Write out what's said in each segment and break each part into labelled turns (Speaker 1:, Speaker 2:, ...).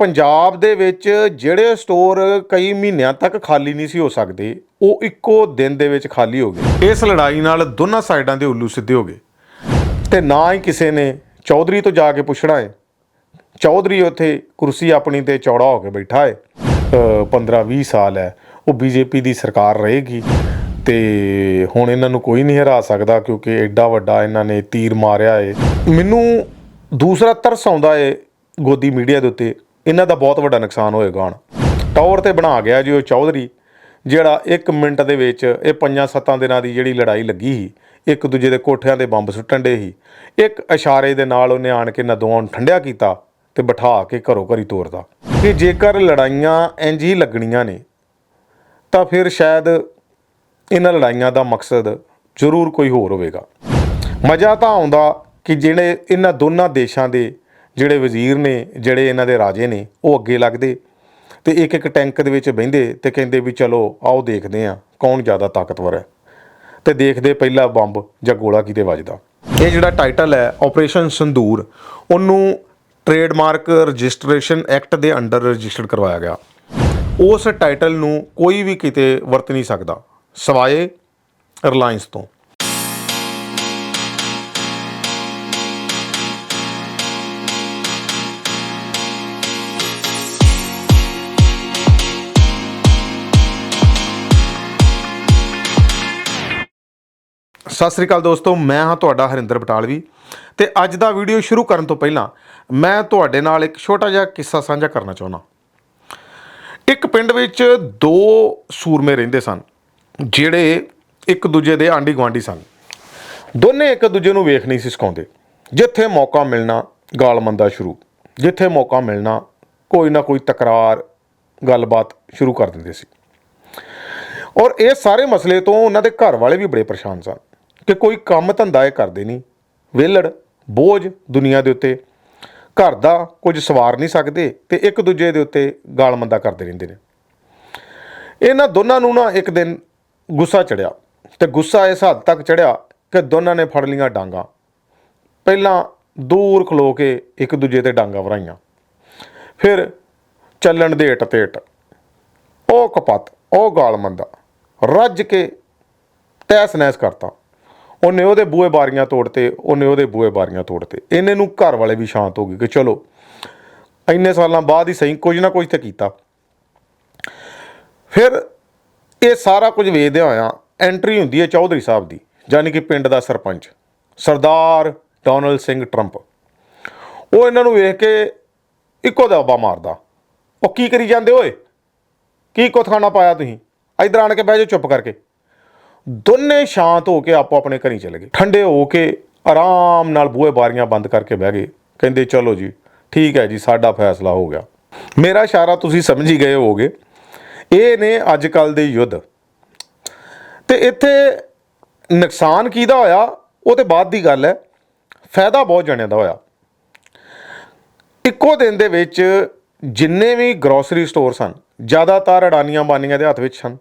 Speaker 1: ਪੰਜਾਬ ਦੇ ਵਿੱਚ ਜਿਹੜੇ ਸਟੋਰ ਕਈ ਮਹੀਨਿਆਂ ਤੱਕ ਖਾਲੀ ਨਹੀਂ ਸੀ ਹੋ ਸਕਦੇ, ਉਹ ਇੱਕੋ ਦਿਨ ਦੇ ਵਿੱਚ ਖਾਲੀ ਹੋ ਗਏ। ਇਸ ਲੜਾਈ ਨਾਲ ਦੋਨਾਂ ਸਾਈਡਾਂ ਦੇ ਉੱਲੂ ਸਿੱਧੇ ਹੋ ਗਏ। ਤੇ ਨਾ ਹੀ ਕਿਸੇ ਨੇ ਚੌਧਰੀ ਤੋਂ ਜਾ ਕੇ ਪੁੱਛਣਾ ਹੈ। ਚੌਧਰੀ ਉੱਥੇ ਕੁਰਸੀ ਆਪਣੀ ਤੇ ਚੌੜਾ ਹੋ ਕੇ ਬੈਠਾ ਹੈ। 15 20 ਸਾਲ ਹੈ, ਉਹ ਬੀਜੇਪੀ ਦੀ ਸਰਕਾਰ ਰਹੇਗੀ। ਤੇ ਹੁਣ ਇਹਨਾਂ ਨੂੰ ਕੋਈ ਨਹੀਂ ਹਰਾ ਸਕਦਾ ਕਿਉਂਕਿ ਐਡਾ ਵੱਡਾ ਇਹਨਾਂ ਨੇ ਤੀਰ ਮਾਰਿਆ ਏ ਮੈਨੂੰ ਦੂਸਰਾ ਤਰਸ ਆਉਂਦਾ ਏ ਗੋਦੀ ਮੀਡੀਆ ਦੇ ਉੱਤੇ। ਇਹਨਾਂ ਦਾ ਬਹੁਤ ਵੱਡਾ ਨੁਕਸਾਨ ਹੋਏਗਾ ਹੁਣ। ਟਾਵਰ ਤੇ ਬਣਾ ਗਿਆ ਜੀ ਉਹ ਚੌਧਰੀ, ਜਿਹੜਾ 1 ਮਿੰਟ ਦੇ ਵਿੱਚ ਇਹ ਪੰਜਾਂ ਸੱਤਾਂ ਦਿਨਾਂ ਦੀ ਜਿਹੜੀ ਲੜਾਈ ਲੱਗੀ ਸੀ, ਇੱਕ ਦੂਜੇ ਦੇ ਕੋਠਿਆਂ ਦੇ ਬੰਬ ਸੁੱਟਣ ਦੇ ਸੀ। ਇੱਕ ਇਸ਼ਾਰੇ ਦੇ ਨਾਲ ਉਹਨੇ ਆਣ ਕੇ ਨਦੋਆਂ ਨੂੰ ਠੰਡਿਆ ਕੀਤਾ ਤੇ ਬਿਠਾ ਕੇ ਘਰੋਂ ਘਰੀ ਤੋਰਦਾ ਕਿ ਜੇਕਰ ਲੜਾਈਆਂ ਇੰਜ ਹੀ ਲੱਗਣੀਆਂ ਨੇ, ਤਾਂ ਫਿਰ ਸ਼ਾਇਦ ਇਹਨਾਂ ਲੜਾਈਆਂ ਦਾ ਮਕਸਦ ਜ਼ਰੂਰ ਕੋਈ ਹੋਰ ਹੋਵੇਗਾ। ਮਜ਼ਾ ਤਾਂ ਆਉਂਦਾ ਕਿ ਜਿਹੜੇ ਇਹਨਾਂ ਦੋਨਾਂ ਦੇਸ਼ਾਂ ਦੇ ਜਿਹੜੇ ਵਜ਼ੀਰ ਨੇ, ਜਿਹੜੇ ਇਹਨਾਂ ਦੇ ਰਾਜੇ ਨੇ, ਉਹ ਅੱਗੇ ਲੱਗਦੇ ਤੇ ਇੱਕ ਇੱਕ ਟੈਂਕ ਦੇ ਵਿੱਚ ਬਹਿੰਦੇ ਤੇ ਕਹਿੰਦੇ ਵੀ ਚਲੋ ਆਓ ਦੇਖਦੇ ਆ ਕੌਣ ਜ਼ਿਆਦਾ ਤਾਕਤਵਰ ਹੈ। ਤੇ ਦੇਖਦੇ ਪਹਿਲਾ ਬੰਬ ਜਾਂ ਗੋਲਾ ਕਿਤੇ ਵੱਜਦਾ। ਇਹ ਜਿਹੜਾ ਟਾਈਟਲ ਹੈ ਆਪਰੇਸ਼ਨ ਸੰਦੂਰ ਉਹਨੂੰ ਟ੍ਰੇਡਮਾਰਕ ਰਜਿਸਟ੍ਰੇਸ਼ਨ ਐਕਟ ਦੇ ਅੰਡਰ ਰਜਿਸਟਰਡ ਕਰਵਾਇਆ ਗਿਆ। ਉਸ ਟਾਈਟਲ ਨੂੰ ਕੋਈ ਵੀ ਕਿਤੇ ਵਰਤ ਨਹੀਂ ਸਕਦਾ, ਸਵਾਏ ਰਿਲਾਇੰਸ ਤੋਂ। ਸਤਿ ਸ੍ਰੀ ਅਕਾਲ ਦੋਸਤੋ, ਮੈਂ ਹਾਂ ਤੁਹਾਡਾ ਹਰਿੰਦਰ ਬਟਾਲਵੀ ਤੇ ਅੱਜ ਦਾ ਵੀਡੀਓ ਸ਼ੁਰੂ ਕਰਨ ਤੋਂ ਪਹਿਲਾਂ ਮੈਂ ਤੁਹਾਡੇ ਨਾਲ ਇੱਕ ਛੋਟਾ ਜਿਹਾ ਕਿੱਸਾ ਸਾਂਝਾ ਕਰਨਾ ਚਾਹੁੰਦਾ। ਇੱਕ ਪਿੰਡ ਵਿੱਚ ਦੋ ਸੂਰਮੇ ਰਹਿੰਦੇ ਸਨ, ਜਿਹੜੇ ਇੱਕ ਦੂਜੇ ਦੇ ਆਂਢੀ ਗੁਆਂਢੀ ਸਨ। ਦੋਨੇ ਇੱਕ ਦੂਜੇ ਨੂੰ ਵੇਖ ਨਹੀਂ ਸੀ ਸਿਖਾਉਂਦੇ। ਜਿੱਥੇ ਮੌਕਾ ਮਿਲਣਾ, ਗਾਲ ਮੰਦਾ ਸ਼ੁਰੂ। ਜਿੱਥੇ ਮੌਕਾ ਮਿਲਣਾ, ਕੋਈ ਨਾ ਕੋਈ ਤਕਰਾਰ, ਗੱਲਬਾਤ ਸ਼ੁਰੂ ਕਰ ਦਿੰਦੇ ਸੀ। ਔਰ ਇਹ ਸਾਰੇ ਮਸਲੇ ਤੋਂ ਉਹਨਾਂ ਦੇ ਘਰ ਵਾਲੇ ਵੀ ਬੜੇ ਪਰੇਸ਼ਾਨ ਸਨ। ਕਿ ਕੋਈ ਕੰਮ ਧੰਦਾ ਇਹ ਕਰਦੇ ਨਹੀਂ। ਵਿਹਲੜ, ਬੋਝ ਦੁਨੀਆ ਦੇ ਉੱਤੇ। ਘਰ ਦਾ ਕੁਝ ਸਵਾਰ ਨਹੀਂ ਸਕਦੇ ਤੇ ਇੱਕ ਦੂਜੇ ਦੇ ਉੱਤੇ ਗਾਲ ਮੰਦਾ ਕਰਦੇ ਰਹਿੰਦੇ ਨੇ। ਇਹਨਾਂ ਦੋਨਾਂ ਨੂੰ ਨਾ ਇੱਕ ਦਿਨ ਗੁੱਸਾ ਚੜਿਆ ਤੇ ਗੁੱਸਾ ਇਸ ਹੱਦ ਤੱਕ ਚੜਿਆ ਕਿ ਦੋਨਾਂ ਨੇ ਫੜ ਲੀਆਂ ਡਾਂਗਾ। ਪਹਿਲਾਂ ਦੂਰ ਖਲੋ ਕੇ ਇੱਕ ਦੂਜੇ ਤੇ ਡਾਂਗਾ ਵਰਾਈਆਂ। ਫਿਰ ਚੱਲਣ ਦੇ ਏਟ ਤੇ ਏਟ ਉਹ ਕਪੱਤ, ਉਹ ਗਾਲ ਮੰਦਾ ਰੱਜ ਕੇ ਤੈਸ ਨੈਸ ਕਰਤਾ। ਉਹਨੇ ਉਹਦੇ ਬੂਹੇ ਬਾਰੀਆਂ ਤੋੜਤੇ, ਉਹਨੇ ਉਹਦੇ ਬੂਹੇ ਬਾਰੀਆਂ ਤੋੜਤੇ। ਇਹਨੇ ਨੂੰ ਘਰ ਵਾਲੇ ਵੀ ਸ਼ਾਂਤ ਹੋ ਗਏ ਕਿ ਚਲੋ, ਇੰਨੇ ਸਾਲਾਂ ਬਾਅਦ ਹੀ ਸਹੀ, ਕੁਝ ਨਾ ਕੁਝ ਤਾਂ ਕੀਤਾ। ਫਿਰ ਇਹ ਸਾਰਾ ਕੁਝ ਵੇਖਦਿਆਂ ਹੋਇਆਂ ਐਂਟਰੀ ਹੁੰਦੀ ਹੈ ਚੌਧਰੀ ਸਾਹਿਬ ਦੀ, ਯਾਨੀ ਕਿ ਪਿੰਡ ਦਾ ਸਰਪੰਚ, ਸਰਦਾਰ ਡੋਨਲਡ ਸਿੰਘ ਟਰੰਪ। ਉਹ ਇਹਨਾਂ ਨੂੰ ਵੇਖ ਕੇ ਇੱਕੋ ਦਾਬਾ ਮਾਰਦਾ। ਉਹ ਕੀ ਕਰੀ ਜਾਂਦੇ ਓਏ? ਕੀ ਕੁੱਥ ਖਾਣਾ ਪਾਇਆ ਤੁਸੀਂ? ਇਧਰ ਆਣ ਕੇ ਬਹਿ ਜਾਓ ਚੁੱਪ ਕਰਕੇ। ਦੋਨੇ ਸ਼ਾਂਤ ਹੋ ਕੇ ਆਪੋ ਆਪਣੇ ਘਰੀ ਚਲੇ ਗਏ। ਠੰਡੇ ਹੋ ਕੇ ਆਰਾਮ ਨਾਲ ਬੂਹੇ ਬਾਰੀਆਂ ਬੰਦ ਕਰਕੇ ਬਹਿ ਗਏ। ਕਹਿੰਦੇ, ਚਲੋ ਜੀ, ਠੀਕ ਹੈ ਜੀ, ਸਾਡਾ ਫੈਸਲਾ ਹੋ ਗਿਆ। ਮੇਰਾ ਇਸ਼ਾਰਾ ਤੁਸੀਂ ਸਮਝ ਹੀ ਗਏ ਹੋਗੇ ਇਹ ਨੇ ਅੱਜ ਕੱਲ ਦੇ ਯੁੱਧ। ਤੇ ਇੱਥੇ ਨੁਕਸਾਨ ਕਿਹਦਾ ਹੋਇਆ? ਉਹ ਤੇ ਬਾਅਦ ਦੀ ਗੱਲ ਹੈ। ਫਾਇਦਾ ਬਹੁਤ ਜਣਿਆਂ ਦਾ ਹੋਇਆ। ਇੱਕੋ ਦਿਨ ਦੇ ਵਿੱਚ ਜਿੰਨੇ ਵੀ ਗਰੋਸਰੀ ਸਟੋਰ ਸਨ ਜ਼ਿਆਦਾਤਰ ਅਡਾਨੀਆਂ ਬਾਨੀਆਂ ਦੇ ਹੱਥ ਵਿੱਚ ਸਨ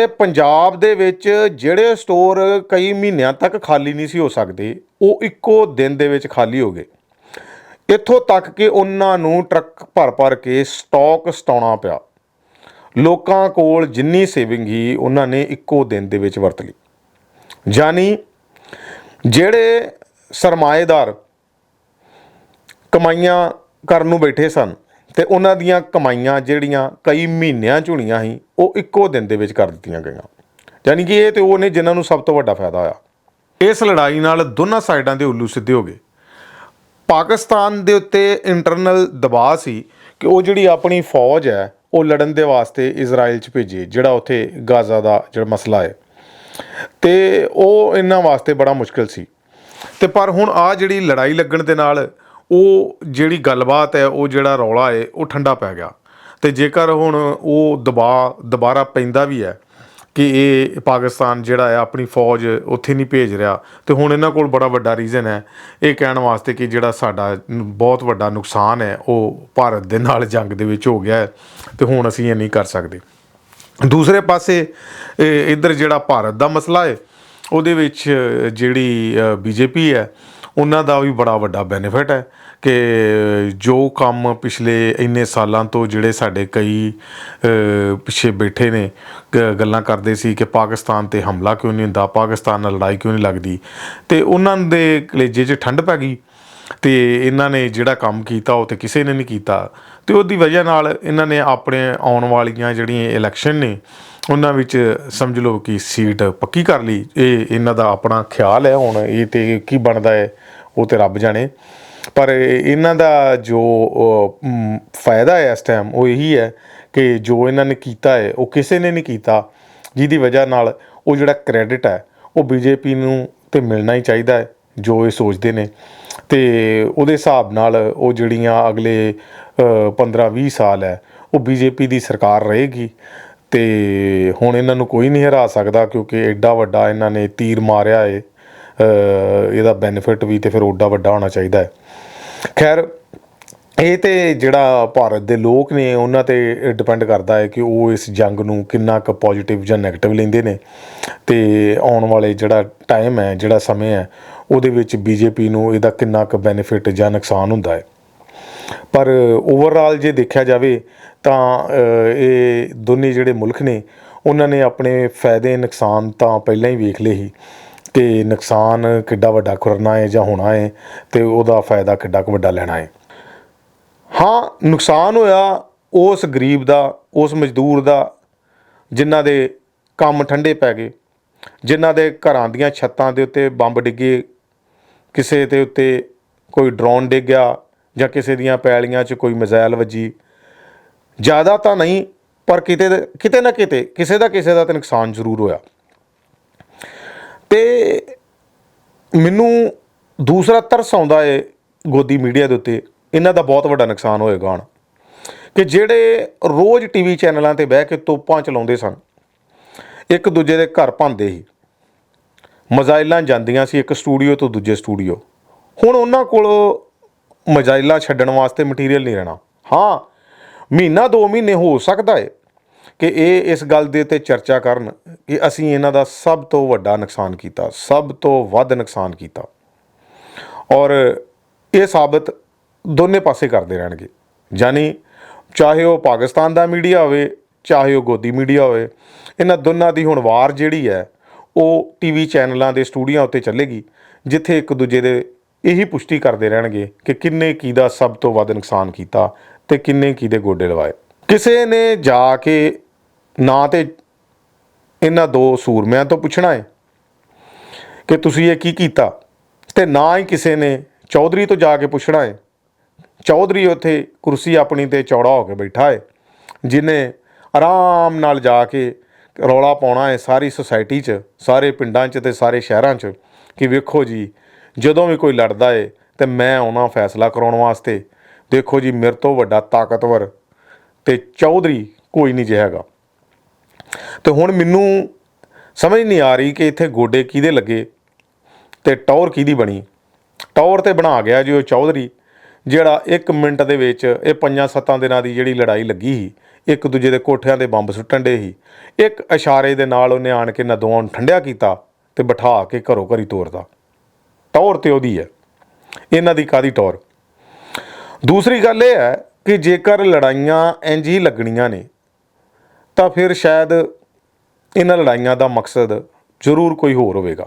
Speaker 1: ਤੇ ਪੰਜਾਬ ਦੇ ਵਿੱਚ ਜਿਹੜੇ ਸਟੋਰ ਕਈ ਮਹੀਨਿਆਂ ਤੱਕ ਖਾਲੀ ਨਹੀਂ ਸੀ ਹੋ ਸਕਦੇ, ਉਹ ਇੱਕੋ ਦਿਨ ਦੇ ਵਿੱਚ ਖਾਲੀ ਹੋ ਗਏ। ਇੱਥੋਂ ਤੱਕ ਕਿ ਉਹਨਾਂ ਨੂੰ ਟਰੱਕ ਭਰ ਭਰ ਕੇ ਸਟਾਕ ਸਟਾਉਣਾ ਪਿਆ। ਲੋਕਾਂ ਕੋਲ ਜਿੰਨੀ ਸੇਵਿੰਗ ਹੀ ਉਹਨਾਂ ਨੇ ਇੱਕੋ ਦਿਨ ਦੇ ਵਿੱਚ ਵਰਤ ਲਈ। ਜਾਨੀ ਜਿਹੜੇ ਸਰਮਾਏਦਾਰ ਕਮਾਈਆਂ ਕਰਨ ਨੂੰ ਬੈਠੇ ਸਨ ਤੇ ਉਹਨਾਂ ਦੀਆਂ ਕਮਾਈਆਂ ਜਿਹੜੀਆਂ ਕਈ ਮਹੀਨਿਆਂ ਚ ਸੀ, ਉਹ ਇੱਕੋ ਦਿਨ ਦੇ ਵਿੱਚ ਕਰ ਦਿੱਤੀਆਂ ਗਈਆਂ। ਯਾਨੀ ਕਿ ਇਹ ਤੇ ਉਹ ਨੇ ਜਿਨ੍ਹਾਂ ਨੂੰ ਸਭ ਤੋਂ ਵੱਡਾ ਫਾਇਦਾ ਹੋਇਆ। ਇਸ ਲੜਾਈ ਨਾਲ ਦੋਨਾਂ ਸਾਈਡਾਂ ਦੇ ਉੱਲੂ ਸਿੱਧੇ ਹੋ ਗਏ। ਪਾਕਿਸਤਾਨ ਦੇ ਉੱਤੇ ਇੰਟਰਨਲ ਦਬਾਅ ਸੀ ਕਿ ਉਹ ਜਿਹੜੀ ਆਪਣੀ ਫੌਜ ਹੈ, ਉਹ ਲੜਨ ਦੇ ਵਾਸਤੇ ਇਜ਼ਰਾਈਲ 'ਚ ਭੇਜੇ, ਜਿਹੜਾ ਉੱਥੇ ਗਾਜ਼ਾ ਦਾ ਜਿਹੜਾ ਮਸਲਾ ਹੈ। ਤੇ ਉਹ ਇਹਨਾਂ ਵਾਸਤੇ ਬੜਾ ਮੁਸ਼ਕਲ ਸੀ। ਤੇ ਪਰ ਹੁਣ ਆ ਜਿਹੜੀ ਲੜਾਈ ਲੱਗਣ ਦੇ ਨਾਲ ਉਹ ਜਿਹੜੀ ਗੱਲਬਾਤ ਹੈ, ਉਹ ਜਿਹੜਾ ਰੌਲਾ ਹੈ, ਉਹ ਠੰਡਾ ਪੈ ਗਿਆ। ਤੇ ਜੇਕਰ ਹੁਣ ਉਹ ਦਬਾਅ ਦੁਬਾਰਾ ਪੈਂਦਾ ਵੀ ਹੈ ਕਿ ਇਹ ਪਾਕਿਸਤਾਨ ਜਿਹੜਾ ਹੈ, ਆਪਣੀ ਫੌਜ ਉੱਥੇ ਨਹੀਂ ਭੇਜ ਰਿਹਾ, ਤੇ ਹੁਣ ਇਹਨਾਂ ਕੋਲ ਬੜਾ ਵੱਡਾ ਰੀਜ਼ਨ ਹੈ। ਇਹ ਕਹਿਣ ਵਾਸਤੇ ਕਿ ਜਿਹੜਾ ਸਾਡਾ ਬਹੁਤ ਵੱਡਾ ਨੁਕਸਾਨ ਹੈ, ਉਹ ਭਾਰਤ ਦੇ ਨਾਲ ਜੰਗ ਦੇ ਵਿੱਚ ਹੋ ਗਿਆ ਹੈ, ਤੇ ਹੁਣ ਅਸੀਂ ਇਹ ਨਹੀਂ ਕਰ ਸਕਦੇ। ਦੂਸਰੇ ਪਾਸੇ, ਇਹ ਇੱਧਰ ਜਿਹੜਾ ਭਾਰਤ ਦਾ ਮਸਲਾ ਹੈ, ਉਹਦੇ ਵਿੱਚ ਜਿਹੜੀ ਬੀਜੇਪੀ ਹੈ ਉਹਨਾਂ ਦਾ ਵੀ ਬੜਾ ਵੱਡਾ ਬੈਨੀਫਿਟ ਹੈ ਕਿ ਜੋ ਕੰਮ ਪਿਛਲੇ ਇੰਨੇ ਸਾਲਾਂ ਤੋਂ ਜਿਹੜੇ ਸਾਡੇ ਕਈ ਪਿੱਛੇ ਬੈਠੇ ਨੇ, ਗ- ਗੱਲਾਂ ਕਰਦੇ ਸੀ ਕਿ ਪਾਕਿਸਤਾਨ ਤੇ ਹਮਲਾ ਕਿਉਂ ਨਹੀਂ ਹੁੰਦਾ, ਪਾਕਿਸਤਾਨ ਨਾਲ ਲੜਾਈ ਕਿਉਂ ਨਹੀਂ ਲੱਗਦੀ, ਤੇ ਉਹਨਾਂ ਦੇ ਕਲੇਜੇ 'ਚ ਠੰਡ ਪੈ ਗਈ। ਤੇ ਇਹਨਾਂ ਨੇ ਜਿਹੜਾ ਕੰਮ ਕੀਤਾ, ਉਹ ਤੇ ਕਿਸੇ ਨੇ ਨਹੀਂ ਕੀਤਾ। ਤੇ ਉਹਦੀ ਵਜ੍ਹਾ ਨਾਲ ਇਹਨਾਂ ਨੇ ਆਪਣੇ ਆਉਣ ਵਾਲੀਆਂ ਜਿਹੜੀਆਂ ਇਲੈਕਸ਼ਨ ਨੇ, ਉਹਨਾਂ ਵਿੱਚ ਸਮਝ ਲਓ ਕਿ ਸੀਟ ਪੱਕੀ ਕਰ ਲਈ। ਇਹ ਇਹਨਾਂ ਦਾ ਆਪਣਾ ਖਿਆਲ ਹੈ ਹੁਣ, ਇਹ ਤੇ ਕੀ ਬਣਦਾ ਹੈ, ਉਹ ਤੇ ਰੱਬ ਜਾਣੇ। ਪਰ ਇਹਨਾਂ ਦਾ ਜੋ ਫਾਇਦਾ ਹੈ ਇਸ ਟਾਈਮ ਉਹ ਇਹੀ ਹੈ ਕਿ ਜੋ ਇਹਨਾਂ ਨੇ ਕੀਤਾ ਹੈ, ਉਹ ਕਿਸੇ ਨੇ ਨਹੀਂ ਕੀਤਾ। ਜਿਹਦੀ ਵਜ੍ਹਾ ਨਾਲ ਉਹ ਜਿਹੜਾ ਕ੍ਰੈਡਿਟ ਹੈ, ਉਹ ਬੀਜੇਪੀ ਨੂੰ ਤੇ ਮਿਲਣਾ ਹੀ ਚਾਹੀਦਾ ਹੈ, ਜੋ ਇਹ ਸੋਚਦੇ ਨੇ। ਤੇ ਉਹਦੇ ਹਿਸਾਬ ਨਾਲ ਉਹ ਜਿਹੜੀਆਂ ਅਗਲੇ 15-20 ਸਾਲ ਹੈ, ਉਹ ਬੀਜੇਪੀ ਦੀ ਸਰਕਾਰ ਰਹੇਗੀ। ਤੇ ਹੁਣ ਇਹਨਾਂ ਨੂੰ ਕੋਈ ਨਹੀਂ ਹਰਾ ਸਕਦਾ ਕਿਉਂਕਿ ਐਡਾ ਵੱਡਾ ਇਹਨਾਂ ਨੇ ਤੀਰ ਮਾਰਿਆ ਏ ਇਹਦਾ ਬੈਨੀਫਿਟ ਵੀ ਤੇ ਫਿਰ ਓਡਾ ਵੱਡਾ ਹੋਣਾ ਚਾਹੀਦਾ ਹੈ। ਖੈਰ ਇਹ ਤੇ ਜਿਹੜਾ ਭਾਰਤ ਦੇ ਲੋਕ ਨੇ, ਉਹਨਾਂ ਤੇ ਡਿਪੈਂਡ ਕਰਦਾ ਹੈ ਕਿ ਉਹ ਇਸ ਜੰਗ ਨੂੰ ਕਿੰਨਾ ਕੁ ਪੋਜ਼ਿਟਿਵ ਜਾਂ 네ਗੇਟਿਵ ਲੈਂਦੇ ਨੇ। ਤੇ ਆਉਣ ਵਾਲੇ ਜਿਹੜਾ ਟਾਈਮ ਹੈ, ਜਿਹੜਾ ਸਮੇਂ ਹੈ, ਉਹਦੇ ਵਿੱਚ ਬੀਜੇਪੀ ਨੂੰ ਇਹਦਾ ਕਿੰਨਾ ਕੁ ਬੈਨੀਫਿਟ ਜਾਂ ਨੁਕਸਾਨ ਹੁੰਦਾ ਹੈ। ਪਰ ਓਵਰਆਲ ਜੇ ਦੇਖਿਆ ਜਾਵੇ ਤਾਂ ਇਹ ਦੋਨੇ ਜਿਹੜੇ ਮੁਲਕ ਨੇ, ਉਹਨਾਂ ਨੇ ਆਪਣੇ ਫਾਇਦੇ, ਨੁਕਸਾਨ ਤਾਂ ਪਹਿਲਾਂ ਹੀ ਵੇਖ ਲਏ ਸੀ ਕਿ ਨੁਕਸਾਨ ਕਿੱਡਾ ਵੱਡਾ ਕਰਨਾ ਹੈ ਜਾਂ ਹੋਣਾ ਹੈ ਤੇ ਉਹਦਾ ਫਾਇਦਾ ਕਿੱਡਾ ਕੁ ਵੱਡਾ ਲੈਣਾ ਹੈ। ਹਾਂ, ਨੁਕਸਾਨ ਹੋਇਆ ਉਸ ਗਰੀਬ ਦਾ, ਉਸ ਮਜ਼ਦੂਰ ਦਾ, ਜਿਨ੍ਹਾਂ ਦੇ ਕੰਮ ਠੰਡੇ ਪੈ ਗਏ, ਜਿਨ੍ਹਾਂ ਦੇ ਘਰਾਂ ਦੀਆਂ ਛੱਤਾਂ ਦੇ ਉੱਤੇ ਬੰਬ ਡਿੱਗੇ, ਕਿਸੇ ਦੇ ਉੱਤੇ ਕੋਈ ਡਰੋਨ ਡਿੱਗ ਗਿਆ ਜਾਂ ਕਿਸੇ ਦੀਆਂ ਪੈਲੀਆਂ 'ਚ ਕੋਈ ਮਿਜ਼ਾਈਲ ਵੱਜੀ। ਜ਼ਿਆਦਾ ਤਾਂ ਨਹੀਂ, ਪਰ ਕਿਤੇ ਕਿਤੇ ਨਾ ਕਿਤੇ, ਕਿਸੇ ਦਾ ਕਿਸੇ ਦਾ ਤਾਂ ਨੁਕਸਾਨ ਜ਼ਰੂਰ ਹੋਇਆ। ਤੇ ਮੈਨੂੰ ਦੂਸਰਾ ਤਰਸ ਆਉਂਦਾ ਏ ਗੋਦੀ ਮੀਡੀਆ ਦੇ ਉੱਤੇ। ਇਹਨਾਂ ਦਾ ਬਹੁਤ ਵੱਡਾ ਨੁਕਸਾਨ ਹੋਏਗਾ ਹੁਣ। ਕਿ ਜਿਹੜੇ ਰੋਜ਼ ਟੀਵੀ ਚੈਨਲਾਂ ਤੇ ਬਹਿ ਕੇ ਤੋਪਾਂ ਚਲਾਉਂਦੇ ਸਨ, ਇੱਕ ਦੂਜੇ ਦੇ ਘਰ ਭੰਦੇ ਸੀ। ਮਜ਼ਾਇਲਾਂ ਜਾਂਦੀਆਂ ਸੀ ਇੱਕ ਸਟੂਡੀਓ ਤੋਂ ਦੂਜੇ ਸਟੂਡੀਓ। ਹੁਣ ਉਹਨਾਂ ਕੋਲ ਮਜ਼ਾਈਲਾਂ ਛੱਡਣ ਵਾਸਤੇ ਮਟੀਰੀਅਲ ਨਹੀਂ ਰਹਿਣਾ। ਹਾਂ, ਮਹੀਨਾ ਦੋ ਮਹੀਨੇ ਹੋ ਸਕਦਾ ਹੈ ਕਿ ਇਹ ਇਸ ਗੱਲ ਦੇ ਉੱਤੇ ਚਰਚਾ ਕਰਨ ਕਿ ਅਸੀਂ ਇਹਨਾਂ ਦਾ ਸਭ ਤੋਂ ਵੱਡਾ ਨੁਕਸਾਨ ਕੀਤਾ, ਸਭ ਤੋਂ ਵੱਧ ਨੁਕਸਾਨ ਕੀਤਾ। ਔਰ ਇਹ ਸਾਬਤ ਦੋਨੇ ਪਾਸੇ ਕਰਦੇ ਰਹਿਣਗੇ। ਯਾਨੀ ਚਾਹੇ ਉਹ ਪਾਕਿਸਤਾਨ ਦਾ ਮੀਡੀਆ ਹੋਵੇ, ਚਾਹੇ ਉਹ ਗੋਦੀ ਮੀਡੀਆ ਹੋਵੇ, ਇਹਨਾਂ ਦੋਨਾਂ ਦੀ ਹੁਣ ਵਾਰ ਜਿਹੜੀ ਹੈ, ਉਹ ਟੀਵੀ ਚੈਨਲਾਂ ਦੇ ਸਟੂਡੀਓ ਉੱਤੇ ਚੱਲੇਗੀ, ਜਿੱਥੇ ਇੱਕ ਦੂਜੇ ਦੇ ਇਹੀ ਪੁਸ਼ਟੀ ਕਰਦੇ ਰਹਿਣਗੇ ਕਿ ਕਿੰਨੇ ਕੀ ਦਾ ਸਭ ਤੋਂ ਵੱਧ ਨੁਕਸਾਨ ਕੀਤਾ ਤੇ ਕਿੰਨੇ ਕੀ ਦੇ ਗੋਡੇ ਲਵਾਏ। ਕਿਸੇ ਨੇ ਜਾ ਕੇ ਨਾ ਤੇ ਇਹਨਾਂ ਦੋ ਸੂਰਮਿਆਂ ਤੋਂ ਪੁੱਛਣਾ ਹੈ ਕਿ ਤੁਸੀਂ ਇਹ ਕੀ ਕੀਤਾ ਤੇ ਨਾ ਹੀ ਕਿਸੇ ਨੇ ਚੌਧਰੀ ਤੋਂ ਜਾ ਕੇ ਪੁੱਛਣਾ ਹੈ ਚੌਧਰੀ ਉੱਥੇ ਕੁਰਸੀ ਆਪਣੀ ਤੇ ਚੌੜਾ ਹੋ ਕੇ ਬੈਠਾ ਹੈ ਜਿਨੇ ਆਰਾਮ ਨਾਲ ਜਾ ਕੇ ਰੌਲਾ ਪਾਉਣਾ ਹੈ ਸਾਰੀ ਸੁਸਾਇਟੀ 'ਚ, ਸਾਰੇ ਪਿੰਡਾਂ 'ਚ ਤੇ ਸਾਰੇ ਸ਼ਹਿਰਾਂ 'ਚ, ਕਿ ਵੇਖੋ ਜੀ, ਜਦੋਂ ਵੀ ਕੋਈ ਲੜਦਾ ਏ ਤੇ ਮੈਂ ਆਉਣਾ ਫੈਸਲਾ ਕਰਾਉਣ ਵਾਸਤੇ, ਦੇਖੋ ਜੀ ਮੇਰੇ ਤੋਂ ਵੱਡਾ ਤਾਕਤਵਰ ਤੇ ਚੌਧਰੀ ਕੋਈ ਨਹੀਂ ਜਿਹਾ ਹੈਗਾ। ਤੇ ਹੁਣ ਮੈਨੂੰ ਸਮਝ ਨਹੀਂ ਆ ਰਹੀ ਕਿ ਇੱਥੇ ਗੋਡੇ ਕਿਹਦੇ ਲੱਗੇ ਤੇ ਟੌਰ ਕਿਹਦੀ ਬਣੀ। ਟੌਰ ਤੇ ਬਣਾ ਗਿਆ ਜੀ ਉਹ ਚੌਧਰੀ। ਜਿਹੜਾ 1 ਮਿੰਟ ਦੇ ਵਿੱਚ ਇਹ ਪੰਜਾਂ ਸੱਤਾਂ ਦਿਨਾਂ ਦੀ ਜਿਹੜੀ ਲੜਾਈ ਲੱਗੀ ਸੀ, ਇੱਕ ਦੂਜੇ ਦੇ ਕੋਠਿਆਂ ਦੇ ਬੰਬ ਸੁੱਟਣ ਦੇ ਸੀ, ਇੱਕ ਇਸ਼ਾਰੇ ਦੇ ਨਾਲ ਉਹਨੇ ਆਣ ਕੇ ਨਦੋਆਂ ਨੂੰ ਠੰਡਿਆ ਕੀਤਾ ਤੇ ਬਿਠਾ ਕੇ ਘਰੋਂ ਘਰੀ ਤੋਰਦਾ ਟੌਰ ਤੇ ਉਹਦੀ ਹੈ। ਇਹਨਾਂ ਦੀ ਕਾਦੀ ਟੌਰ? ਦੂਸਰੀ ਗੱਲ ਇਹ ਹੈ ਕਿ ਜੇਕਰ ਲੜਾਈਆਂ ਇੰਝ ਹੀ ਲੱਗਣੀਆਂ ਨੇ, ਤਾਂ ਫਿਰ ਸ਼ਾਇਦ ਇਹਨਾਂ ਲੜਾਈਆਂ ਦਾ ਮਕਸਦ ਜ਼ਰੂਰ ਕੋਈ ਹੋਰ ਹੋਵੇਗਾ।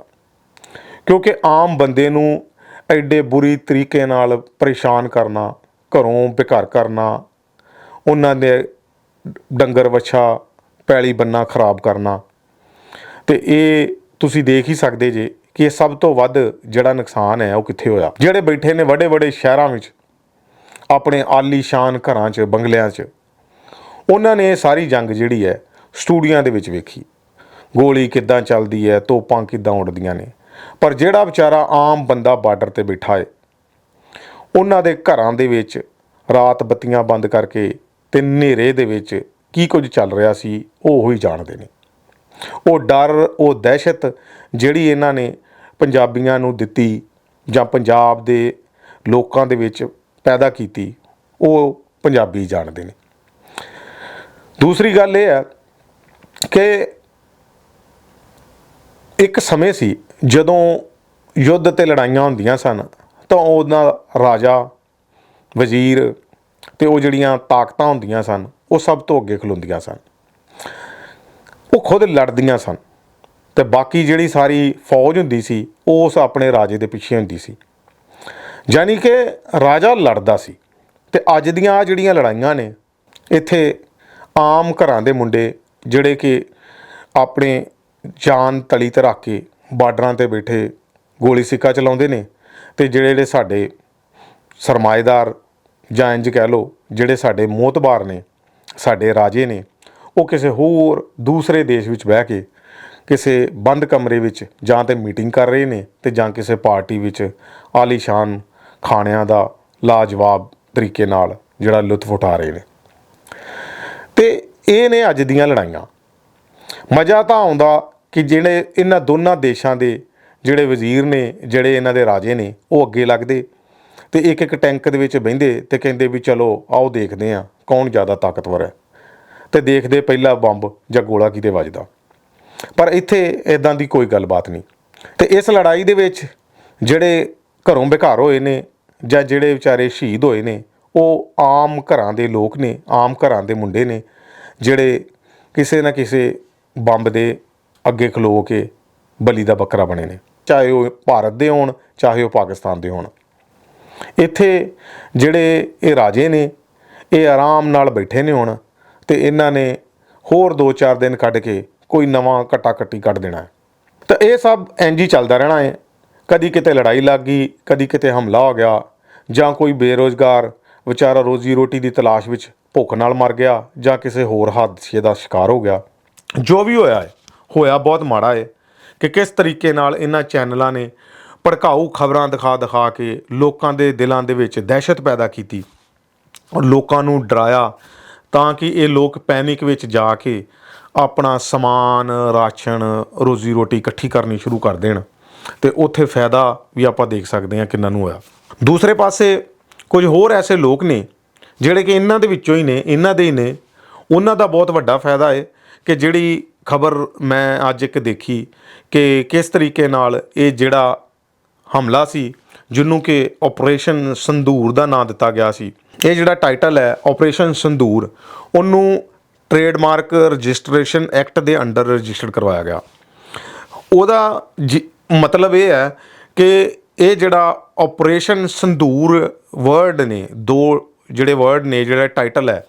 Speaker 1: ਕਿਉਂਕਿ ਆਮ ਬੰਦੇ ਨੂੰ ਐਡੇ ਬੁਰੀ ਤਰੀਕੇ ਨਾਲ ਪਰੇਸ਼ਾਨ ਕਰਨਾ, ਘਰੋਂ ਬੇਘਰ ਕਰਨਾ, ਉਹਨਾਂ ਦੇ ਡੰਗਰ ਵੱਛਾ, ਪੈਲੀ ਬੰਨਾ ਖਰਾਬ ਕਰਨਾ। ਤੇ ਇਹ ਤੁਸੀਂ ਦੇਖ ਹੀ ਸਕਦੇ ਜੇ ਕਿ ਇਹ ਸਭ ਤੋਂ ਵੱਧ ਜਿਹੜਾ ਨੁਕਸਾਨ ਹੈ ਉਹ ਕਿੱਥੇ ਹੋਇਆ? ਜਿਹੜੇ ਬੈਠੇ ਨੇ ਵੱਡੇ ਵੱਡੇ ਸ਼ਹਿਰਾਂ ਵਿੱਚ, ਆਪਣੇ ਆਲੀਸ਼ਾਨ ਘਰਾਂ 'ਚ, ਬੰਗਲਿਆਂ 'ਚ, ਉਹਨਾਂ ਨੇ ਇਹ ਸਾਰੀ ਜੰਗ ਜਿਹੜੀ ਹੈ ਸਟੂਡੀਆਂ ਦੇ ਵਿੱਚ ਵੇਖੀ। ਗੋਲੀ ਕਿੱਦਾਂ ਚੱਲਦੀ ਹੈ, ਤੋਪਾਂ ਕਿੱਦਾਂ ਉੱਡਦੀਆਂ ਨੇ। ਪਰ ਜਿਹੜਾ ਵਿਚਾਰਾ ਆਮ ਬੰਦਾ ਬਾਰਡਰ ਤੇ ਬੈਠਾ ਹੈ ਉਹਨਾਂ ਦੇ ਘਰਾਂ ਦੇ ਵਿੱਚ ਰਾਤ ਬੱਤੀਆਂ ਬੰਦ ਕਰਕੇ ਤੇ ਹਨੇਰੇ ਦੇ ਵਿੱਚ ਕੀ ਕੁਝ ਚੱਲ ਰਿਹਾ ਸੀ, ਉਹ ਹੀ ਜਾਣਦੇ ਨੇ। ਉਹ ਡਰ, ਉਹ ਦਹਿਸ਼ਤ ਜਿਹੜੀ ਇਹਨਾਂ ਨੇ ਪੰਜਾਬੀਆਂ ਨੂੰ ਦਿੱਤੀ ਜਾਂ ਪੰਜਾਬ ਦੇ ਲੋਕਾਂ ਦੇ ਵਿੱਚ ਪੈਦਾ ਕੀਤੀ, ਉਹ ਪੰਜਾਬੀ ਜਾਣਦੇ ਨੇ। ਦੂਸਰੀ ਗੱਲ ਇਹ ਹੈ ਕਿ ਇੱਕ ਸਮੇਂ ਸੀ ਜਦੋਂ ਯੁੱਧ ਤੇ ਲੜਾਈਆਂ ਹੁੰਦੀਆਂ ਸਨ, ਤਾਂ ਉਹਦਾ ਰਾਜਾ, ਵਜ਼ੀਰ ਤੇ ਉਹ ਜਿਹੜੀਆਂ ਤਾਕਤਾਂ ਹੁੰਦੀਆਂ ਸਨ, ਉਹ ਸਭ ਤੋਂ ਅੱਗੇ ਖਲੋਂਦੀਆਂ ਸਨ। ਉਹ ਖੁਦ ਲੜਦੀਆਂ ਸਨ ਤੇ ਬਾਕੀ ਜਿਹੜੀ ਸਾਰੀ ਫੌਜ ਹੁੰਦੀ ਸੀ, ਉਹ ਉਸ ਆਪਣੇ ਰਾਜੇ ਦੇ ਪਿੱਛੇ ਹੁੰਦੀ ਸੀ। ਯਾਨੀ ਕਿ ਰਾਜਾ ਲੜਦਾ ਸੀ ਤੇ ਅੱਜ ਦੀਆਂ ਆਹ ਜਿਹੜੀਆਂ ਲੜਾਈਆਂ ਨੇ, ਇੱਥੇ ਆਮ ਘਰਾਂ ਦੇ ਮੁੰਡੇ ਜਿਹੜੇ ਕਿ ਆਪਣੇ ਜਾਨ ਤਲੀ ਤੇ ਰੱਖ ਕੇ ਬਾਰਡਰਾਂ ਤੇ ਬੈਠੇ ਗੋਲੀ ਸਿੱਕਾ ਚਲਾਉਂਦੇ ਨੇ ਤੇ ਜਿਹੜੇ ਜਿਹੜੇ ਸਾਡੇ ਸਰਮਾਏਦਾਰ ਜਾਂ ਇੰਜ ਕਹਿ ਲਓ ਜਿਹੜੇ ਸਾਡੇ ਮੋਤਬਾਰ ਨੇ, ਸਾਡੇ ਰਾਜੇ ਨੇ, ਉਹ ਕਿਸੇ ਹੋਰ ਦੂਸਰੇ ਦੇਸ਼ ਵਿੱਚ ਬਹਿ ਕੇ ਕਿਸੇ ਬੰਦ ਕਮਰੇ ਵਿੱਚ ਜਾਂ ਤੇ ਮੀਟਿੰਗ ਕਰ ਰਹੇ ਨੇ ਤੇ ਜਾਂ ਕਿਸੇ ਪਾਰਟੀ ਵਿੱਚ ਆਲੀਸ਼ਾਨ ਖਾਣਿਆਂ ਦਾ ਲਾਜਵਾਬ ਤਰੀਕੇ ਨਾਲ ਜਿਹੜਾ ਲੁਤਫ ਉਠਾ ਰਹੇ ਨੇ। ਤੇ ਇਹ ਨੇ ਅੱਜ ਦੀਆਂ ਲੜਾਈਆਂ। ਮਜ਼ਾ ਤਾਂ ਆਉਂਦਾ ਕਿ ਜਿਹੜੇ ਇਹਨਾਂ ਦੋਨਾਂ ਦੇਸ਼ਾਂ ਦੇ ਜਿਹੜੇ ਵਜ਼ੀਰ ਨੇ, ਜਿਹੜੇ ਇਹਨਾਂ ਦੇ ਰਾਜੇ ਨੇ, ਉਹ ਅੱਗੇ ਲੱਗਦੇ ਤੇ ਇੱਕ ਇੱਕ ਟੈਂਕ ਦੇ ਵਿੱਚ ਬਹਿੰਦੇ ਤੇ ਕਹਿੰਦੇ ਵੀ ਚਲੋ ਆਓ ਦੇਖਦੇ ਆ ਕੌਣ ਜ਼ਿਆਦਾ ਤਾਕਤਵਰ ਹੈ। ਤੇ ਦੇਖਦੇ ਪਹਿਲਾ ਬੰਬ ਜਾਂ ਗੋਲਾ ਕਿਤੇ ਵੱਜਦਾ। ਪਰ ਇੱਥੇ ਇਦਾਂ ਦੀ ਕੋਈ ਗੱਲਬਾਤ ਨਹੀਂ। ਤੇ ਇਸ ਲੜਾਈ ਦੇ ਵਿੱਚ ਜਿਹੜੇ ਘਰੋਂ ਬੇਘਰ ਹੋਏ ਨੇ ਜਾਂ ਜਿਹੜੇ ਵਿਚਾਰੇ ਸ਼ਹੀਦ ਹੋਏ ਨੇ, ਉਹ ਆਮ ਘਰਾਂ ਦੇ ਲੋਕ ਨੇ, ਆਮ ਘਰਾਂ ਦੇ ਮੁੰਡੇ ਨੇ, ਜਿਹੜੇ ਕਿਸੇ ਨਾ ਕਿਸੇ ਬੰਬ ਦੇ ਅੱਗੇ ਖਲੋ ਕੇ ਬਲੀ ਦਾ ਬੱਕਰਾ ਬਣੇ ਨੇ, ਚਾਹੇ ਉਹ ਭਾਰਤ ਦੇ ਹੋਣ, ਚਾਹੇ ਉਹ ਪਾਕਿਸਤਾਨ ਦੇ ਹੋਣ। ਇੱਥੇ ਜਿਹੜੇ ਇਹ ਰਾਜੇ ਨੇ, ਇਹ ਆਰਾਮ ਨਾਲ ਬੈਠੇ ਨੇ ਹੁਣ ਤੇ ਇਹਨਾਂ ਨੇ ਹੋਰ 2-4 ਦਿਨ ਕੱਢ ਕੇ ਕੋਈ ਨਵਾਂ ਕੱਟਾ ਕੱਟੀ ਕੱਢ ਦੇਣਾ ਹੈ। ਤਾਂ ਇਹ ਸਭ ਇੰਜ ਹੀ ਚੱਲਦਾ ਰਹਿਣਾ ਹੈ। ਕਦੀ ਕਿਤੇ ਲੜਾਈ ਲੱਗ ਗਈ, ਕਦੀ ਕਿਤੇ ਹਮਲਾ ਹੋ ਗਿਆ ਜਾਂ ਕੋਈ ਬੇਰੋਜ਼ਗਾਰ ਵਿਚਾਰਾ ਰੋਜ਼ੀ ਰੋਟੀ ਦੀ ਤਲਾਸ਼ ਵਿੱਚ ਭੁੱਖ ਨਾਲ ਮਰ ਗਿਆ ਜਾਂ ਕਿਸੇ ਹੋਰ ਹਾਦਸੇ ਦਾ ਸ਼ਿਕਾਰ ਹੋ ਗਿਆ। ਜੋ ਵੀ ਹੋਇਆ ਹੈ ਹੋਇਆ ਬਹੁਤ ਮਾੜਾ ਹੈ ਕਿ ਕਿਸ ਤਰੀਕੇ ਨਾਲ ਇਹਨਾਂ ਚੈਨਲਾਂ ਨੇ ਭੜਕਾਊ ਖਬਰਾਂ ਦਿਖਾ ਦਿਖਾ ਕੇ ਲੋਕਾਂ ਦੇ ਦਿਲਾਂ ਦੇ ਵਿੱਚ ਦਹਿਸ਼ਤ ਪੈਦਾ ਕੀਤੀ ਔਰ ਲੋਕਾਂ ਨੂੰ ਡਰਾਇਆ ਤਾਂ ਕਿ ਇਹ ਲੋਕ ਪੈਨਿਕ ਵਿੱਚ ਜਾ ਕੇ ਆਪਣਾ ਸਮਾਨ, ਰਾਸ਼ਨ ਰੋਜ਼ੀ ਰੋਟੀ ਇਕੱਠੀ ਕਰਨੀ ਸ਼ੁਰੂ ਕਰ ਦੇਣ ਤੇ ਉੱਥੇ ਫਾਇਦਾ ਵੀ ਆਪਾਂ ਦੇਖ ਸਕਦੇ ਹਾਂ ਕਿੰਨਾ ਨੂੰ ਹੋਇਆ। ਦੂਸਰੇ ਪਾਸੇ ਕੁਝ ਹੋਰ ਐਸੇ ਲੋਕ ਨੇ ਜਿਹੜੇ ਕਿ ਇਹਨਾਂ ਦੇ ਵਿੱਚੋਂ ਹੀ ਨੇ, ਇਹਨਾਂ ਦੇ ਹੀ ਨੇ। ਉਹਨਾਂ ਦਾ ਬਹੁਤ ਵੱਡਾ ਫਾਇਦਾ ਹੈ ਕਿ ਜਿਹੜੀ ਖਬਰ ਮੈਂ ਅੱਜ ਇੱਕ ਦੇਖੀ ਕਿ ਕਿਸ ਤਰੀਕੇ ਨਾਲ ਇਹ ਜਿਹੜਾ ਹਮਲਾ ਸੀ, ਜਿਹਨੂੰ ਕਿ ਆਪਰੇਸ਼ਨ ਸੰਧੂਰ ਦਾ ਨਾਮ ਦਿੱਤਾ ਗਿਆ ਸੀ, ਇਹ ਜਿਹੜਾ ਟਾਈਟਲ ਹੈ ਆਪਰੇਸ਼ਨ ਸੰਧੂਰ ਉਹਨੂੰ ਟ੍ਰੇਡਮਾਰਕ ਰਜਿਸਟ੍ਰੇਸ਼ਨ ਐਕਟ ਦੇ ਅੰਡਰ ਰਜਿਸਟਰਡ ਕਰਵਾਇਆ ਗਿਆ। ਉਹਦਾ ਜੀ- ਮਤਲਬ ਇਹ ਹੈ ਕਿ ਇਹ ਜਿਹੜਾ ਆਪਰੇਸ਼ਨ ਸੰਧੂਰ ਵਰਡ ਨੇ, ਦੋ ਜਿਹੜੇ ਵਰਡ ਨੇ, ਜਿਹੜਾ ਟਾਈਟਲ ਹੈ,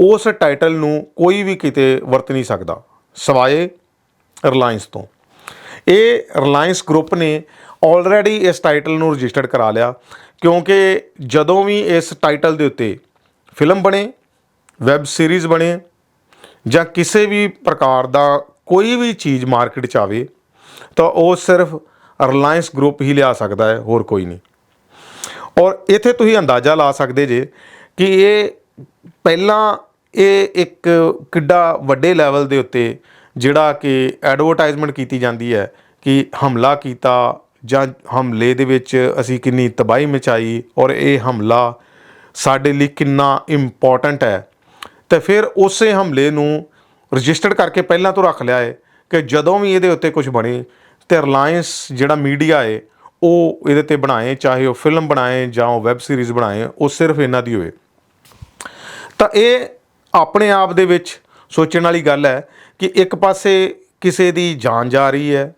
Speaker 1: ਉਸ ਟਾਈਟਲ ਨੂੰ ਕੋਈ ਵੀ ਕਿਤੇ ਵਰਤ ਨਹੀਂ ਸਕਦਾ। ਸਵਾਏ ਰਿਲਾਇੰਸ ਤੋਂ। ਇਹ ਰਿਲਾਇੰਸ ਗਰੁੱਪ ਨੇ ਆਲਰੇਡੀ ਇਸ ਟਾਈਟਲ ਨੂੰ ਰਜਿਸਟਰਡ ਕਰਾ ਲਿਆ, ਕਿਉਂਕਿ ਜਦੋਂ ਵੀ ਇਸ ਟਾਈਟਲ ਦੇ ਉੱਤੇ ਫਿਲਮ ਬਣੇ ਵੈਬ ਸੀਰੀਜ਼ ਬਣੇ, ਜਾਂ ਕਿਸੇ ਵੀ ਪ੍ਰਕਾਰ ਦਾ ਕੋਈ ਵੀ ਚੀਜ਼ ਮਾਰਕੀਟ 'ਚ ਆਵੇ, ਤਾਂ ਉਹ ਸਿਰਫ ਰਿਲਾਇੰਸ ਗਰੁੱਪ ਹੀ ਲਿਆ ਸਕਦਾ ਹੈ, ਹੋਰ ਕੋਈ ਨਹੀਂ। ਔਰ ਇੱਥੇ ਤੁਸੀਂ ਅੰਦਾਜ਼ਾ ਲਾ ਸਕਦੇ ਜੇ ਕਿ ਇਹ ਪਹਿਲਾਂ ਇਹ ਇੱਕ ਕਿੱਡਾ ਵੱਡੇ ਲੈਵਲ ਦੇ ਉੱਤੇ ਜਿਹੜਾ ਕਿ ਐਡਵਰਟਾਈਜ਼ਮੈਂਟ ਕੀਤੀ ਜਾਂਦੀ ਹੈ ਕਿ ਹਮਲਾ ਕੀਤਾ ਜਾਂ ਹਮਲੇ ਦੇ ਵਿੱਚ ਅਸੀਂ ਕਿੰਨੀ ਤਬਾਹੀ ਮਚਾਈ ਔਰ ਇਹ ਹਮਲਾ ਸਾਡੇ ਲਈ ਕਿੰਨਾ ਇੰਪੋਰਟੈਂਟ ਹੈ। ਤੇ ਫਿਰ ਉਸੇ ਹਮਲੇ ਨੂੰ ਰਜਿਸਟਰਡ ਕਰਕੇ ਪਹਿਲਾਂ ਤੋਂ ਰੱਖ ਲਿਆ ਹੈ ਕਿ ਜਦੋਂ ਵੀ ਇਹਦੇ ਉੱਤੇ ਕੁਝ ਬਣੇ ਤੇ ਰਿਲਾਇੰਸ ਜਿਹੜਾ ਮੀਡੀਆ ਹੈ, ਉਹ ਇਹਦੇ ਤੇ ਬਣਾਏ, ਚਾਹੇ ਉਹ ਫਿਲਮ ਬਣਾਏ ਜਾਂ ਉਹ ਵੈਬ ਸੀਰੀਜ਼ ਬਣਾਏ, ਉਹ ਸਿਰਫ ਇਹਨਾਂ ਦੀ ਹੋਵੇ ਤਾਂ ਇਹ ਆਪਣੇ ਆਪ ਦੇ ਵਿੱਚ ਸੋਚਣ ਵਾਲੀ ਗੱਲ ਹੈ ਕਿ ਇੱਕ ਪਾਸੇ ਕਿਸੇ ਦੀ ਜਾਨ ਜਾ ਰਹੀ ਹੈ,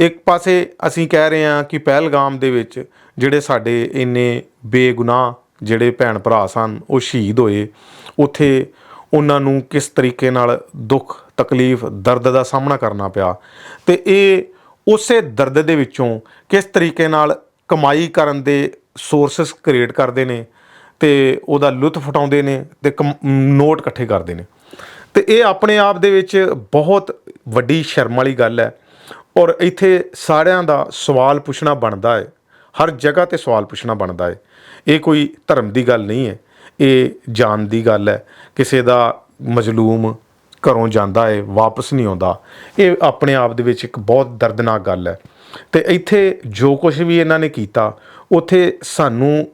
Speaker 1: ਇੱਕ ਪਾਸੇ ਅਸੀਂ ਕਹਿ ਰਹੇ ਹਾਂ ਕਿ ਪਹਿਲਗਾਮ ਦੇ ਵਿੱਚ ਜਿਹੜੇ ਸਾਡੇ ਇੰਨੇ ਬੇਗੁਨਾਹ ਜਿਹੜੇ ਭੈਣ ਭਰਾ ਸਨ, ਉਹ ਸ਼ਹੀਦ ਹੋਏ, ਉੱਥੇ ਉਹਨਾਂ ਨੂੰ ਕਿਸ ਤਰੀਕੇ ਨਾਲ ਦੁੱਖ, ਤਕਲੀਫ, ਦਰਦ ਦਾ ਸਾਹਮਣਾ ਕਰਨਾ ਪਿਆ ਤੇ ਇਹ ਉਸੇ ਦਰਦ ਦੇ ਵਿੱਚੋਂ ਕਿਸ ਤਰੀਕੇ ਨਾਲ ਕਮਾਈ ਕਰਨ ਦੇ ਸੋਰਸਸ ਕ੍ਰੀਏਟ ਕਰਦੇ ਨੇ ਤੇ ਉਹਦਾ ਲੁਤਫ ਉਠਾਉਂਦੇ ਨੇ ਤੇ ਕਮ- ਨੋਟ ਇਕੱਠੇ ਕਰਦੇ ਨੇ। ਤੇ ਇਹ ਆਪਣੇ ਆਪ ਦੇ ਵਿੱਚ ਬਹੁਤ ਵੱਡੀ ਸ਼ਰਮ ਵਾਲੀ ਗੱਲ ਹੈ ਔਰ ਇੱਥੇ ਸਾਰਿਆਂ ਦਾ ਸਵਾਲ ਪੁੱਛਣਾ ਬਣਦਾ ਹੈ। ਹਰ ਜਗ੍ਹਾ ਤੇ ਸਵਾਲ ਪੁੱਛਣਾ ਬਣਦਾ ਹੈ। ਇਹ ਕੋਈ ਧਰਮ ਦੀ ਗੱਲ ਨਹੀਂ ਹੈ। ਇਹ ਜਾਨ ਦੀ ਗੱਲ ਹੈ। ਕਿਸੇ ਦਾ ਮਜ਼ਲੂਮ ਘਰੋਂ ਜਾਂਦਾ ਹੈ, ਵਾਪਸ ਨਹੀਂ ਆਉਂਦਾ। ਇਹ ਆਪਣੇ ਆਪ ਦੇ ਵਿੱਚ ਇੱਕ ਬਹੁਤ ਦਰਦਨਾਕ ਗੱਲ ਹੈ। ਤੇ ਇੱਥੇ ਜੋ ਕੁਝ ਵੀ ਇਹਨਾਂ ਨੇ ਕੀਤਾ, ਉੱਥੇ ਸਾਨੂੰ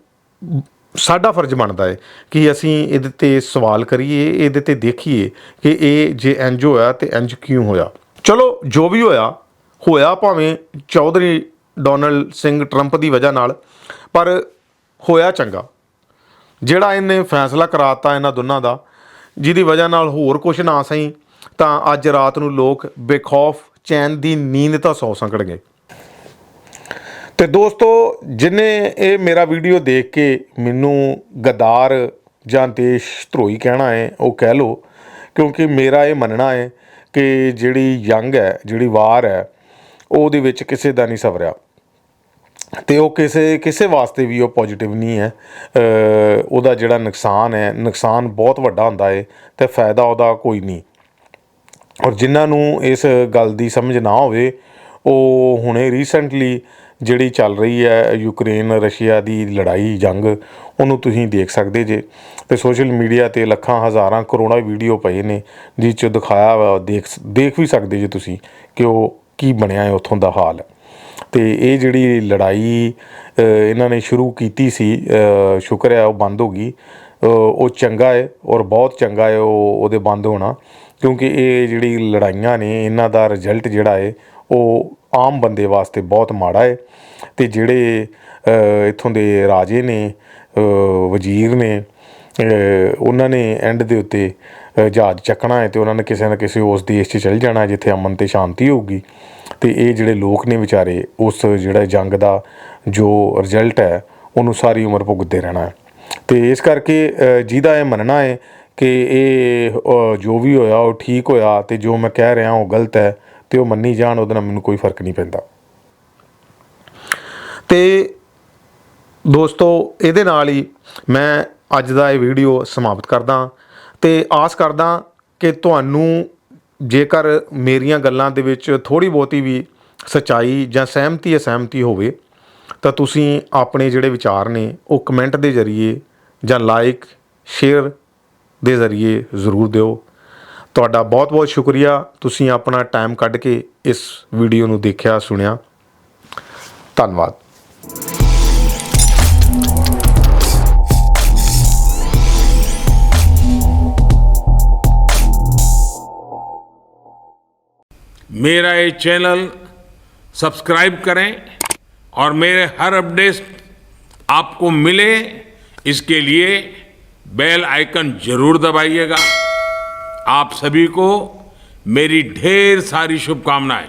Speaker 1: ਸਾਡਾ ਫਰਜ਼ ਬਣਦਾ ਹੈ ਕਿ ਅਸੀਂ ਇਹਦੇ ਤੇ ਸਵਾਲ ਕਰੀਏ, ਇਹਦੇ ਤੇ ਦੇਖੀਏ ਕਿ ਇਹ ਜੇ ਇੰਜ ਹੋਇਆ ਤੇ ਇੰਜ ਕਿਉਂ ਹੋਇਆ। ਚਲੋ, ਜੋ ਵੀ ਹੋਇਆ ਹੋਇਆ ਭਾਵੇਂ ਚੌਧਰੀ ਡੋਨਲਡ ਸਿੰਘ ਟਰੰਪ ਦੀ ਵਜ੍ਹਾ ਨਾਲ, ਪਰ ਹੋਇਆ ਚੰਗਾ। ਜਿਹੜਾ ਇਹਨੇ ਫੈਸਲਾ ਕਰਾਤਾ ਇਹਨਾਂ ਦੋਨਾਂ ਦਾ, ਜਿਹਦੀ ਵਜ੍ਹਾ ਨਾਲ ਹੋਰ ਕੁਝ ਨਾ ਸਹੀ, ਤਾਂ ਅੱਜ ਰਾਤ ਨੂੰ ਲੋਕ ਬੇਖੌਫ ਚੈਨ ਦੀ ਨੀਂਦ ਤਾਂ ਸੌ ਸੰਕੜ ਗਏ। ਤੇ ਦੋਸਤੋ, ਜਿਨੇ ਇਹ ਮੇਰਾ ਵੀਡੀਓ ਦੇਖ ਕੇ ਮੈਨੂੰ ਗਦਾਰ ਜਾਂ ਦੇਸ਼ ਧਰੋਹੀ ਕਹਿਣਾ ਹੈ, ਉਹ ਕਹਿ ਲੋ ਕਿਉਂਕਿ ਮੇਰਾ ਇਹ ਮੰਨਣਾ ਹੈ ਕਿ ਜਿਹੜੀ ਯੰਗ ਹੈ, ਜਿਹੜੀ ਵਾਰ ਹੈ, ਉਹਦੇ ਵਿੱਚ ਕਿਸੇ ਦਾ ਨਹੀਂ ਸਵਰਿਆ। ਤੇ ਉਹ ਕਿਸੇ ਕਿਸੇ ਵਾਸਤੇ ਵੀ ਉਹ ਪੋਜੀਟਿਵ ਨਹੀਂ ਹੈ। ਉਹਦਾ ਜਿਹੜਾ ਨੁਕਸਾਨ ਹੈ, ਨੁਕਸਾਨ ਬਹੁਤ ਵੱਡਾ ਹੁੰਦਾ ਹੈ ਤੇ ਫਾਇਦਾ ਉਹਦਾ ਕੋਈ ਨਹੀਂ। ਔਰ ਜਿਨ੍ਹਾਂ ਨੂੰ ਇਸ ਗੱਲ ਦੀ ਸਮਝ ਨਾ ਹੋਵੇ, ਉਹ ਹੁਣੇ ਰੀਸੈਂਟਲੀ ਜਿਹੜੀ ਚੱਲ ਰਹੀ ਹੈ ਯੂਕਰੇਨ ਰਸ਼ੀਆ ਦੀ ਲੜਾਈ ਜੰਗ ਉਹਨੂੰ ਤੁਸੀਂ ਦੇਖ ਸਕਦੇ ਜੇ। ਤੇ ਸੋਸ਼ਲ ਮੀਡੀਆ ਤੇ ਲੱਖਾਂ ਹਜ਼ਾਰਾਂ ਕਰੋੜਾਂ ਵੀਡੀਓ ਪਏ ਨੇ ਜਿਸ ਚ ਦਿਖਾਇਆ ਦੇਖ ਦੇਖ ਵੀ ਸਕਦੇ ਜੇ ਤੁਸੀਂ ਕਿ ਉਹ ਕੀ ਬਣਿਆ ਹੈ ਉੱਥੋਂ ਦਾ ਹਾਲ। ਤੇ ਇਹ ਜਿਹੜੀ ਲੜਾਈ ਇਹਨਾਂ ਨੇ ਸ਼ੁਰੂ ਕੀਤੀ ਸੀ ਅ, ਸ਼ੁਕਰ ਹੈ ਉਹ ਬੰਦ ਹੋ ਗਈ। ਉਹ ਚੰਗਾ ਹੈ ਔਰ ਬਹੁਤ ਚੰਗਾ ਹੈ ਉਹ ਉਹਦੇ ਬੰਦ ਹੋਣਾ ਕਿਉਂਕਿ ਇਹ ਜਿਹੜੀ ਲੜਾਈਆਂ ਨੇ ਇਹਨਾਂ ਦਾ ਰਿਜ਼ਲਟ ਜਿਹੜਾ ਹੈ ਉਹ ਆਮ ਬੰਦੇ ਵਾਸਤੇ ਬਹੁਤ ਮਾੜਾ ਹੈ ਤੇ ਜਿਹੜੇ ਅ, ਇੱਥੋਂ ਦੇ ਰਾਜੇ ਨੇ ਵਜ਼ੀਰ ਨੇ ਉਹਨਾਂ ਨੇ ਐਂਡ ਦੇ ਉੱਤੇ ਜਹਾਜ਼ ਚੱਕਣਾ ਹੈ ਤੇ ਉਹਨਾਂ ਨੇ ਕਿਸੇ ਨਾ ਕਿਸੇ ਉਸ ਦੇਸ਼ 'ਚ ਚਲ ਜਾਣਾ ਜਿੱਥੇ ਅਮਨ ਤੇ ਸ਼ਾਂਤੀ ਹੋਊਗੀ। ਤੇ ਇਹ ਜਿਹੜੇ ਲੋਕ ਨੇ ਵਿਚਾਰੇ ਉਸ ਜਿਹੜਾ ਜੰਗ ਦਾ ਜੋ ਰਿਜ਼ਲਟ ਹੈ ਉਹਨੂੰ ਸਾਰੀ ਉਮਰ ਭੁਗਤਦੇ ਰਹਿਣਾ ਹੈ ਤੇ ਇਸ ਕਰਕੇ ਜਿਹਦਾ ਇਹ ਮੰਨਣਾ ਹੈ ਕਿ ਇਹ ਜੋ ਵੀ ਹੋਇਆ ਉਹ ਠੀਕ ਹੋਇਆ ਤੇ ਜੋ ਮੈਂ ਕਹਿ ਰਿਹਾ ਉਹ ਗਲਤ ਹੈ ਤੇ ਉਹ ਮੰਨੀ ਜਾਣ, ਉਹਦੇ ਨਾਲ ਮੈਨੂੰ ਕੋਈ ਫ਼ਰਕ ਨਹੀਂ ਪੈਂਦਾ। ਤੇ ਦੋਸਤੋ, ਇਹਦੇ ਨਾਲ ਹੀ ਮੈਂ ਅੱਜ ਦਾ ਇਹ ਵੀਡੀਓ ਸਮਾਪਤ ਕਰਦਾ ਤੇ ਆਸ ਕਰਦਾ ਕਿ ਤੁਹਾਨੂੰ ਜੇਕਰ ਮੇਰੀਆਂ ਗੱਲਾਂ ਦੇ ਵਿੱਚ ਥੋੜੀ ਬਹੁਤੀ ਵੀ ਸਚਾਈ ਜਾਂ ਸਹਿਮਤੀ ਅਸਹਿਮਤੀ ਹੋਵੇ, ਤਾਂ ਤੁਸੀਂ ਆਪਣੇ ਜਿਹੜੇ ਵਿਚਾਰ ਨੇ, ਉਹ ਕਮੈਂਟ ਦੇ ਜ਼ਰੀਏ ਜਾਂ ਲਾਈਕ ਸ਼ੇਅਰ ਦੇ ਜ਼ਰੀਏ ਜ਼ਰੂਰ ਦਿਓ। ਤੁਹਾਡਾ ਬਹੁਤ ਬਹੁਤ ਸ਼ੁਕਰੀਆ ਤੁਸੀਂ ਆਪਣਾ ਟਾਈਮ ਕੱਢ ਕੇ ਇਸ ਵੀਡੀਓ ਨੂੰ ਦੇਖਿਆ ਸੁਣਿਆ ਧੰਨਵਾਦ
Speaker 2: मेरा ये चैनल सब्सक्राइब करें और मेरे हर अपडेट आपको मिले इसके लिए बेल आइकन जरूर दबाइएगा आप सभी को मेरी ढेर सारी शुभकामनाएं